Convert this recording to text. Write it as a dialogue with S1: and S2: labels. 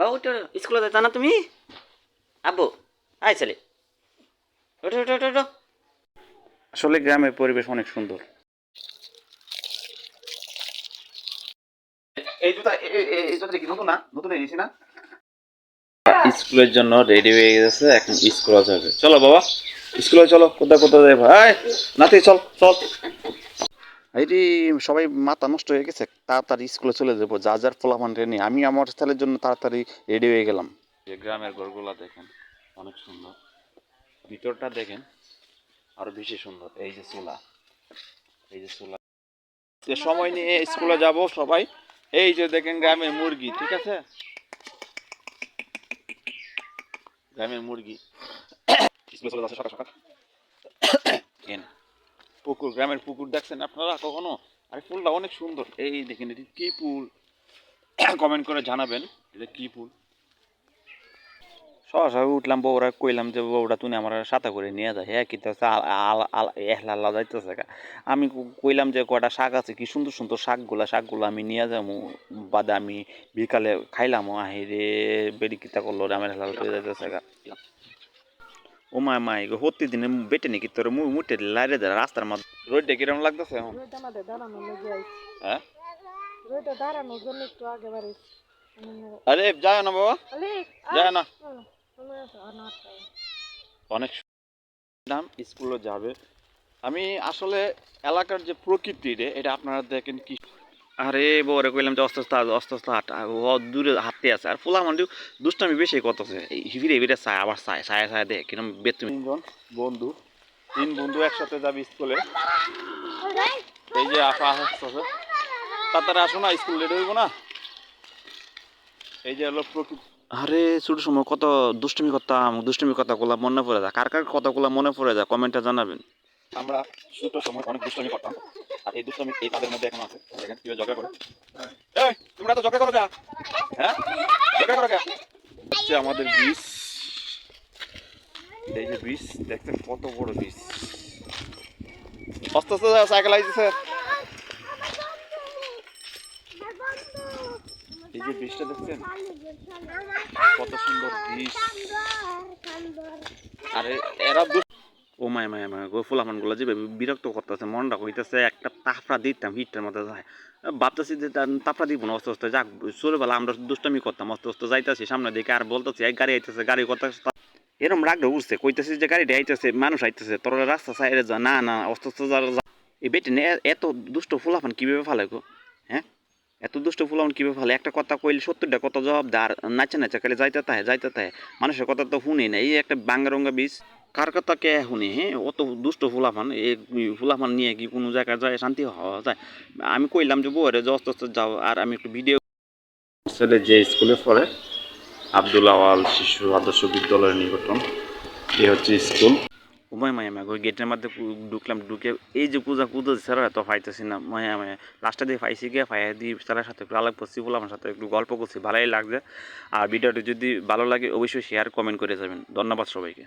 S1: বাবু ওঠো স্কুলে যেতা না তুমি? আব্বু আয় ছেলে। ওঠো ওঠো ওঠো ওঠো।
S2: আসলে গ্রামের পরিবেশ অনেক সুন্দর। এই জুতা এই জুতা কি নতুন না? নতুন এনেছি না? স্কুলের জন্য রেডি হয়ে গেছে এখন স্কুলে যাবে চলো বাবা স্কুলে চলো কোথায় কোথায় যাই ভাই নাতি চল চল। রে, সবাই মাথা নষ্ট হয়ে গেছে তাড়াতাড়ি স্কুলে চলে যাব যা যার ফলাফান রেনি আমি আমার ছেলের জন্য তাড়াতাড়ি রেডি হয়ে গেলাম। যে গ্রামের ঘরগুলা দেখেন অনেক সুন্দর। ভিতরটা দেখেন আরও বেশি সুন্দর। এই যে চুলা এই যে চুলা। যে সময় নিয়ে স্কুলে যাব সবাই এই যে দেখেন গ্রামের মুরগি ঠিক আছে? গ্রামের মুরগি। স্কুলে চলে যাচ্ছে সকাল সকাল। পুকুর, গ্রামের পুকুর দেখছেন আপনারা কখনো? আরে, ফুলটা অনেক সুন্দর। এই দেখেন, এটি কি ফুল? কমেন্ট করে জানাবেন, এটা কি ফুল? সরাসরি উঠলাম, বউরা কইলাম যে, বউরা তুমি আমার সাথে করে নিয়ে যায় হ্যাঁ কিন্তু এহলা আল্লাহ যাইতেছে। আমি কইলাম যে, কয়টা শাক আছে, কি সুন্দর সুন্দর শাকগুলা, শাকগুলো আমি নিয়ে যাব। বাদে আমি বিকালে খাইলাম আহি রে বেড়ি কিতা করল আমার হেলাল যাইতেছে ও মা মা এগো হতে দিনে বেটে নাকি তোর মুই মুটে লাইরে দে রাস্তার মধ্যে রোডটা কিরম লাগতেছে এখন?
S3: দাঁড়ানো লেগে
S2: হ্যাঁ?
S3: জন্য একটু আগে
S2: আরে যায় না বাবা। যায় না।
S3: অনেক
S2: অনেক দাম স্কুলে যাবে। আমি আসলে এলাকার যে প্রকৃতি রে এটা আপনারা দেখেন কি আরে বউরে কইলাম যে অস্ত অস্ত হাট ও দূরে হাঁটতে আছে। আর ফুলা মান্ডি দুষ্টামি বেশি করতেছে। এই হিবিরে হিবিরে চায় আবার চায় চায় চায় দেখ কিরম বেতন তিনজন বন্ধু তিন বন্ধু একসাথে যাবে স্কুলে। এই যে আপা আসতেছে। তাড়াতাড়ি আসো না স্কুল লেট হইব না। এই যে হলো প্রকৃতি আরে ছোট সময় কত দুষ্টুমি করতাম দুষ্টুমি কথাগুলো মনে পড়ে যায়। কার কার কথাগুলো মনে পড়ে যায় কমেন্টে জানাবেন। আমরা ছোট সময় অনেক দুষ্টুমি করতাম। আর এই দুষ্টুমি এই তাদের মধ্যে এখন আছে। দেখেন কীভাবে ঝগড়া করে। এই, তোমরা তো ঝগড়া করো কে হ্যাঁ? ঝগড়া করো কে হচ্ছে আমাদের বীজ এই যে বীজ দেখতে কত বড় বীজ আস্তে আস্তে সাইকেল আইতেছে এই যে বীজটা দেখছেন? কত সুন্দর বীজ আরে, এরা ও মায় মায় মায় গো ফুলামানগুলো যে বিরক্ত করতেছে, মনটা কইতেছে একটা তাপড়া দিতাম, হিটটার মধ্যে যায়। ভাবতেছি যে তা- তাপড়া দিব না, অস্তে অস্তে, যাক, ছোটবেলা আমরা দুষ্টামি করতাম, অস্তে অস্তে, যাইতেছি সামনে দিকে, আর বলতেছি, এই গাড়ি আইতেছে, গাড়ি কথা এরম রাগটা উঠছে কইতেছি যে গাড়িটা আইতেছে, মানুষ আইতেছে, তোর রাস্তা সাইডে যা, না না, অস্ত, অস্তে, যা এই বেটি এত দুষ্ট ফুলাফান কীভাবে ফালে গো? হ্যাঁ? এত দুষ্ট ফুলাফান কীভাবে ফালে? একটা কথা কইলে সত্তরটা কত জবাব দেয়, আর নাচে নাচে খালি যাইতে তাহে যাইতে তাহে। মানুষের কথা তো শুনি না এই একটা বাঙ্গারঙ্গা বীজ। কার কথা কে শুনি হ্যাঁ অত দুষ্ট ফুলাফান এই ফুলাফান নিয়ে কি কোনো জায়গায় যায় শান্তি হওয়া যায়? আমি কইলাম যে বউরে যে অস্ত অস্ত যাও আর আমি একটু ভিডিও ছেলে যে স্কুলে পড়ে আব্দুল আওয়াল শিশু আদর্শ বিদ্যালয়ের নিকটন এই হচ্ছে স্কুল। উমায় মায়া মায়া ওই গেটের মধ্যে ঢুকলাম ঢুকে এই যে পূজা পুজো স্যারা তো পাইতেছি না মায়া মায়া। লাস্টে দিয়ে পাইছি গিয়ে পাইয়া দিয়ে স্যারের সাথে একটু আলাপ করছি বলে আমার সাথে একটু গল্প করছি ভালোই লাগছে। আর ভিডিওটি যদি ভালো লাগে অবশ্যই শেয়ার কমেন্ট করে যাবেন। ধন্যবাদ সবাইকে।